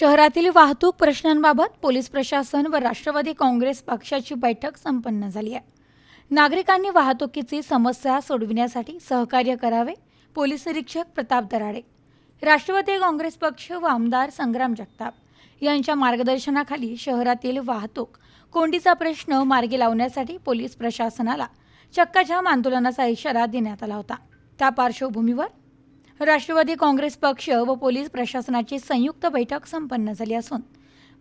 शहरातील वाहतूक प्रश्नांबाबत पोलीस प्रशासन व राष्ट्रवादी काँग्रेस पक्षाची बैठक संपन्न झाली आहे. नागरिकांनी वाहतुकीची समस्या सोडविण्यासाठी सहकार्य करावे पोलीस निरीक्षक प्रताप दराडे राष्ट्रवादी काँग्रेस पक्ष व आमदार संग्राम जगताप यांच्या मार्गदर्शनाखाली शहरातील वाहतूक कोंडीचा प्रश्न मार्गी लावण्यासाठी पोलीस प्रशासनाला चक्काजाम आंदोलनाचा इशारा देण्यात आला होता. त्या पार्श्वभूमीवर राष्ट्रवादी काँग्रेस पक्ष व पोलीस प्रशासनाची संयुक्त बैठक संपन्न झाली असून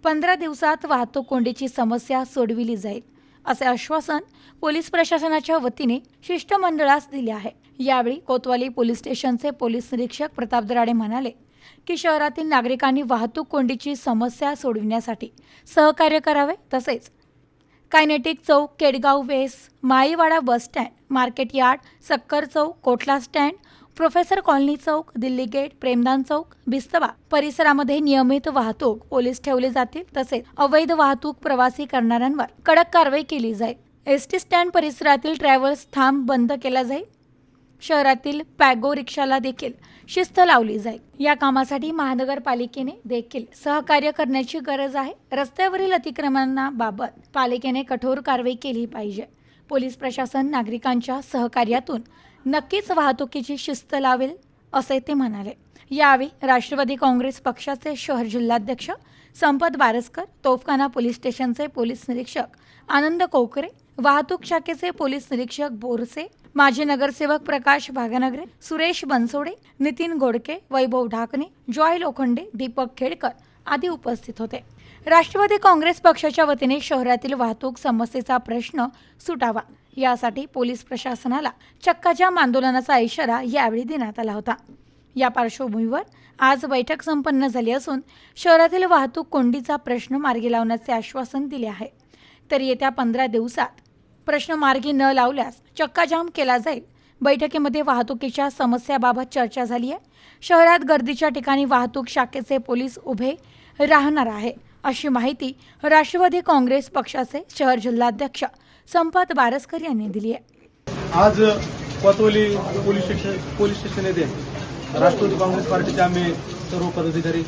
पंधरा दिवसात वाहतूक कोंडीची समस्या सोडविली जाईल असे आश्वासन पोलीस प्रशासनाच्या वतीने शिष्टमंडळास दिले आहे. यावेळी कोतवाली पोलीस स्टेशनचे पोलीस निरीक्षक प्रताप दराडे म्हणाले की शहरातील नागरिकांनी वाहतूक कोंडीची समस्या सोडविण्यासाठी सहकार्य करावे तसेच कायनेटिक चौक केडगाव वेस Maliwada bus stand market yard Sakkar Chowk Kotla stand professor colony Chowk Delhi gate Premdan Chowk Bistaba परिसरामध्ये नियमित वाहतूक पोलीस ठेवले जातील. तसेच अवैध वाहतूक प्रवासी करणाऱ्यांवर कडक कारवाई केली जाईल. एस टी स्टँड परिसरातील ट्रॅव्हल्स थांब बंद केला जाईल. शहरातील पॅगो रिक्षाला देखील शिस्त लावली जाईल. या कामासाठी महानगरपालिकेने देखील सहकार्य करण्याची गरज आहे. रस्त्यावरील अतिक्रमणाबाबत पालिकेने कठोर कारवाई केली पाहिजे. पोलीस प्रशासन नागरिकांच्या सहकार्यातून नक्कीच वाहतुकीची शिस्त लावेल असे ते म्हणाले. यावेळी राष्ट्रवादी काँग्रेस पक्षाचे शहर जिल्हाध्यक्ष संपत बारसकर तोफखाना पोलीस स्टेशनचे पोलीस निरीक्षक आनंद कोकरे वाहतूक शाखेचे पोलीस निरीक्षक बोरसे माजी नगरसेवक प्रकाश भागनगरे सुरेश बनसोडे नितीन गोडके वैभव ढाकणे जॉय लोखंडे दीपक खेडकर आदी उपस्थित होते. राष्ट्रवादी काँग्रेस पक्षाच्या वतीने शहरातील वाहतूक समस्येचा प्रश्न सुटावा. यासाठी पोलीस प्रशासनाला चक्काजाम आंदोलनाचा इशारा यावेळी देण्यात आला होता. या पार्श्वभूमीवर आज बैठक संपन्न झाली असून शहरातील वाहतूक कोंडीचा प्रश्न मार्गी लावण्याचे आश्वासन दिले आहे. तर येत्या पंधरा दिवसात प्रश्न मार्गी न लावल्यास चक्काजाम केला जाईल. बैठकीमध्ये वाहतुकीच्या समस्याबाबत चर्चा झाली आहे. शहरात गर्दीच्या ठिकाणी वाहतूक शाखेचे पोलीस उभे राहणार आहे अशी माहिती राष्ट्रवादी काँग्रेस पक्षाचे शहर जिल्हाध्यक्ष संपात बारसकर यांनी दिली आहे. आज Kotwali police station police station येथे राष्ट्रवादी काँग्रेस पार्टीचे आम्ही सर्व पदाधिकारी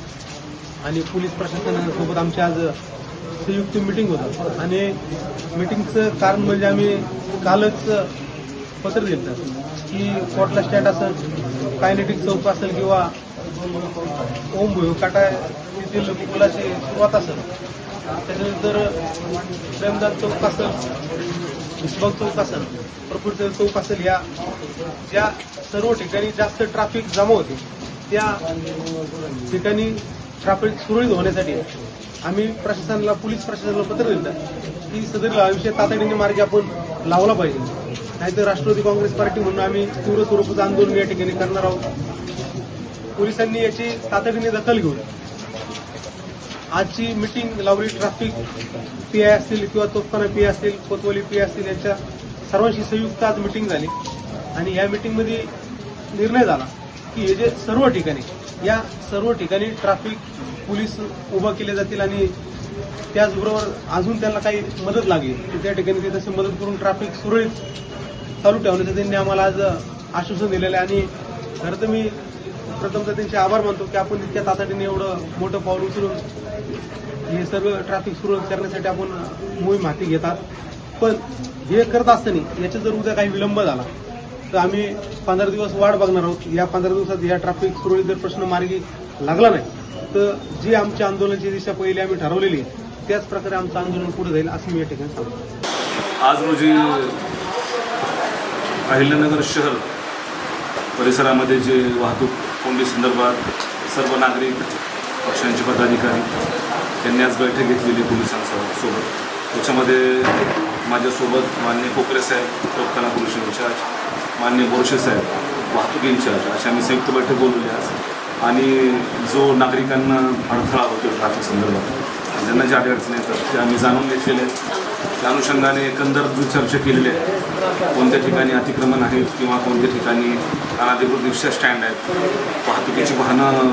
आणि पोलीस प्रशासनासोबत आमची आज संयुक्त मिटिंग होतं. आणि मिटिंगचं कारण म्हणजे आम्ही कालच पत्र दिलं. की कोटला स्टॅट असेल कायनेटिक चौक असेल किंवा ओम भुयो काटा येथील पुलाची सुरुवात असेल. त्याच्यानंतर प्रेमदास चौक असेल विश्वक चौक असेल प्रफुल्ल चौक असेल या ज्या सर्व ठिकाणी जास्त ट्रॅफिक जमा होते. त्या ठिकाणी ट्रॅफिक सुरळीत होण्यासाठी आम्ही प्रशासनाला पोलीस प्रशासनाला पत्र दिलं. की सदर आयुष्य तातडीने मार्ग आपण लावला पाहिजे. नाहीतर राष्ट्रवादी काँग्रेस पार्टी म्हणून आम्ही तीव्र स्वरूपाचं आंदोलन या ठिकाणी करणार आहोत. पोलिसांनी याची तातडीने दखल घेऊन आजची मिटिंग लावली ट्रॅफिक पी आय असतील किंवा तोफखाना पी असतील कोतवाली पी असतील यांच्या सर्वांशी संयुक्त आज मिटिंग झाली. आणि या मिटिंगमध्ये निर्णय झाला की हे जे सर्व ठिकाणी या सर्व ठिकाणी ट्रॅफिक पोलीस उभा केले जातील आणि त्याचबरोबर अजून त्यांना काही मदत लागली. तर त्या ठिकाणी ते तशी मदत करून ट्रॅफिक सुरळीत चालू ठेवण्याचं त्यांनी आम्हाला आज आश्वासन दिलेलं आहे. आणि खरं तर मी प्रथमतः त्यांचे आभार मानतो की आपण इतक्या तातडीने एवढं मोठं पाऊल उचलून हे सर्व ट्रॅफिक सुरळीत करण्यासाठी आपण मोहीम हाती घेतात. पण हे करत असताना याच्यात जर उद्या काही विलंब झाला तर आम्ही पंधरा दिवस वाट बघणार आहोत. या पंधरा दिवसात या ट्रॅफिक सुरळीत जर प्रश्न मार्गी लागला नाही तर जी आमच्या आंदोलनाची दिशा पहिली आम्ही ठरवलेली त्याच प्रकारे आमचं आंदोलन पुढे जाईल असं मी या ठिकाणी सांगतो. आज रोजी अहिल्यानगर शहर परिसरामध्ये जे वाहतूक कोंडी संदर्भात सर्व नागरिक पक्षांचे पदाधिकारी त्यांनी आज बैठक घेतलेली पोलिसांसोबत त्याच्यामध्ये माझ्यासोबत मान्य कोकरे साहेब टोपखाना पोलीस इन्चार्ज मान्य बोरशे साहेब वाहतूक इन्चार्ज अशी आम्ही संयुक्त बैठक बोलवली आज. आणि जो नागरिकांना अडथळा होतो ट्रॅफिक संदर्भात ज्यांना ज्या अडचणी येतात ते आम्ही जाणून घेतलेले आहेत. त्या अनुषंगाने एकंदर चर्चा केलेली आहे कोणत्या ठिकाणी अतिक्रमण आहेत किंवा कोणत्या ठिकाणी अनाधिकृत रिक्षा स्टँड आहेत वाहतुकीची वाहनं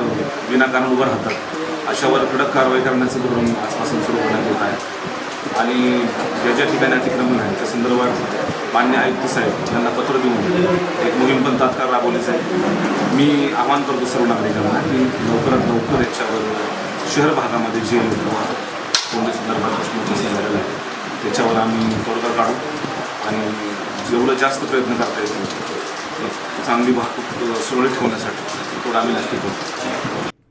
विनाकारण उभं राहतात अशावर कडक कारवाई करण्याचं धोरण आजपासून सुरू करण्यात येत आहे. आणि ज्या ज्या ठिकाणी अतिक्रमण आहे त्या संदर्भात मान्य आयुक्त साहेब यांना पत्र देऊन एक मोहीम पण तात्काळ राबवली जाईल मी आवाहन करतो सर्व नागरिकांना की लवकरात लवकर याच्यावर शहर भागामध्ये जे कोणत्या संदर्भात समस्या झालेला आहे त्याच्यावर आम्ही तोडगा काढू आणि जेवढं जास्त प्रयत्न करता येतील चांगली वाहतूक सुरळीत ठेवण्यासाठी तेवढं आम्ही नक्की करू.